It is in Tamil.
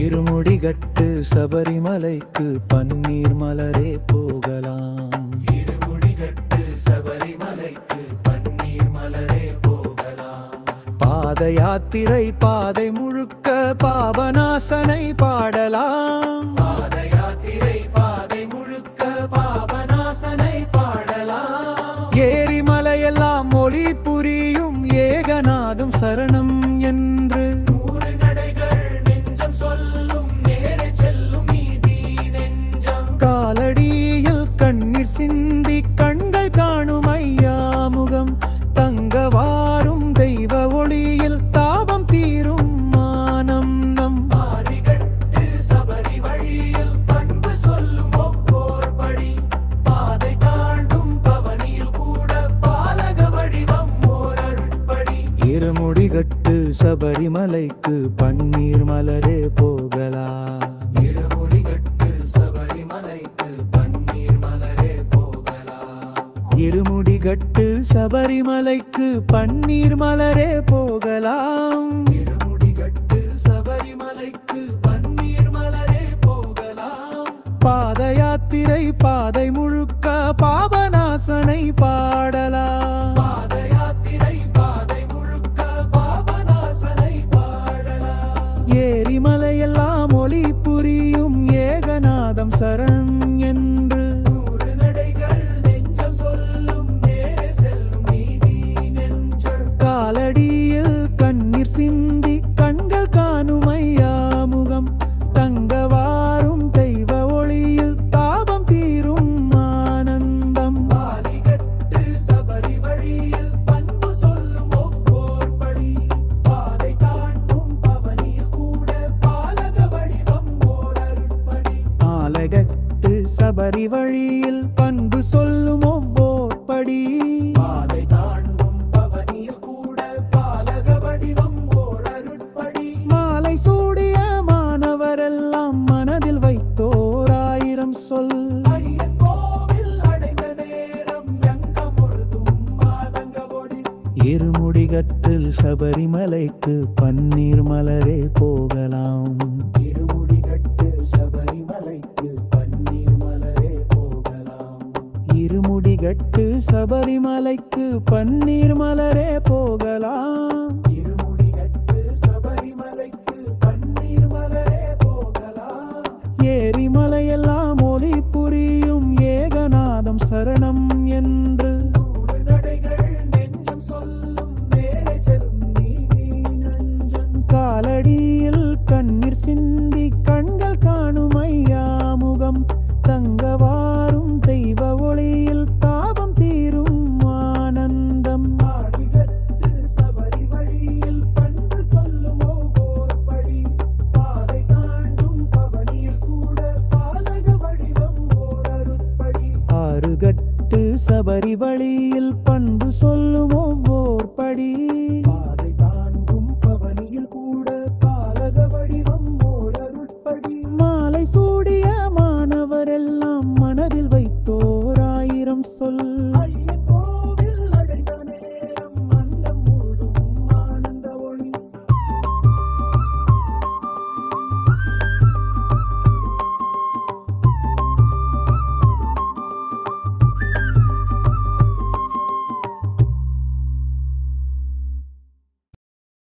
இருமுடிகட்டு சபரிமலைக்கு பன்னீர் மலரே போகலாம். இருமுடிகட்டு சபரிமலைக்கு பன்னீர் மலரே போகலாம். பாத யாத்திரை பாதை முழுக்க பாபநாசனை பாடலாம். பாத யாத்திரை பாதை முழுக்க பாபநாசனை பாடலாம். ஏரிமலையெல்லாம் மொழி புரியும் ஏகநாதும் சரணம் இருமுடிகட்டு சபரிமலைக்கு பன்னீர் மலரே போகலாம் இருமுடிகட்டு சபரிமலைக்கு பன்னீர் மலரே போகலாம் இருமுடிகட்டு சபரிமலைக்கு பன்னீர் மலரே போகலாம். இருமுடிகட்டு சபரிமலைக்கு பன்னீர் மலரே போகலாம் பாத யாத்திரை பாதை முழுக்க பாபநாசனை பாடலாம். சரண் சபரி வழியில் பண்பு சொல்லும் ஒவ்வொரு படி. பாதை தாண்டும் பவனியில் கூட பாலக வடிவம் ஓர் அருட்படி. மாலை சூடிய மாணவரெல்லாம் மனதில் வைத்தோர் ஆயிரம் சொல். இருமுடிகட்டில் சபரிமலைக்கு பன்னீர் மலரே போகலாம். இருமுடிகட்டு சபரிமலைக்கு பன்னீர் மலரே போகலாம். ஏரிமலையெல்லாம் ஒளி புரியும் ஏகநாதம் சரணம் என்று. நூறு கட்டு சபரி வழியில் பண்பு சொல்லும் ஒவ்வொரு படி.